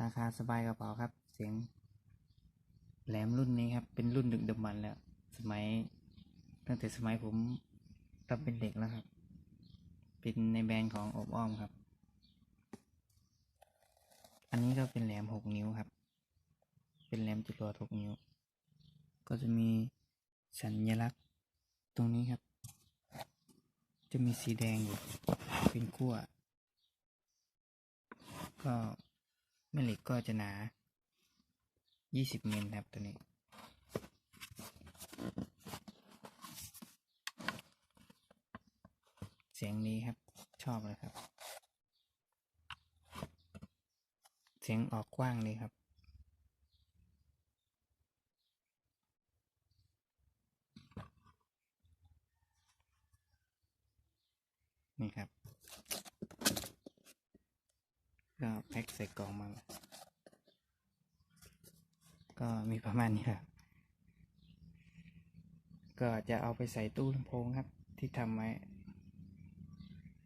ราคาสบายกระเป๋าครับ เสียงแหลมรุ่นนี้ครับ เป็นรุ่นดึกดำบรรแล้ว สมัย ตั้งแต่สมัยผมตอนเป็นเด็กแล้วครับ เป็นในแบรนด์ของอบอ้อมครับ อันนี้ก็เป็นแหลมหกนิ้วครับ เป็นแหลมจรวดหกนิ้ว ก็จะมีสัญลักษณ์ตรงนี้ครับ จะมีสีแดงอยู่เป็นขั้วก็ แม่เหล็กก็จะหนา 20มิลครับตัวนี้ เสียงนี้ครับชอบเลยครับ เสียงออกกว้างเลยครับนี่ครับ ก็แพ็คใส่กล่องมา ก็มีประมาณนี้ครับก็จะเอาไปใส่ตู้ลำโพงครับ ที่ทำไว้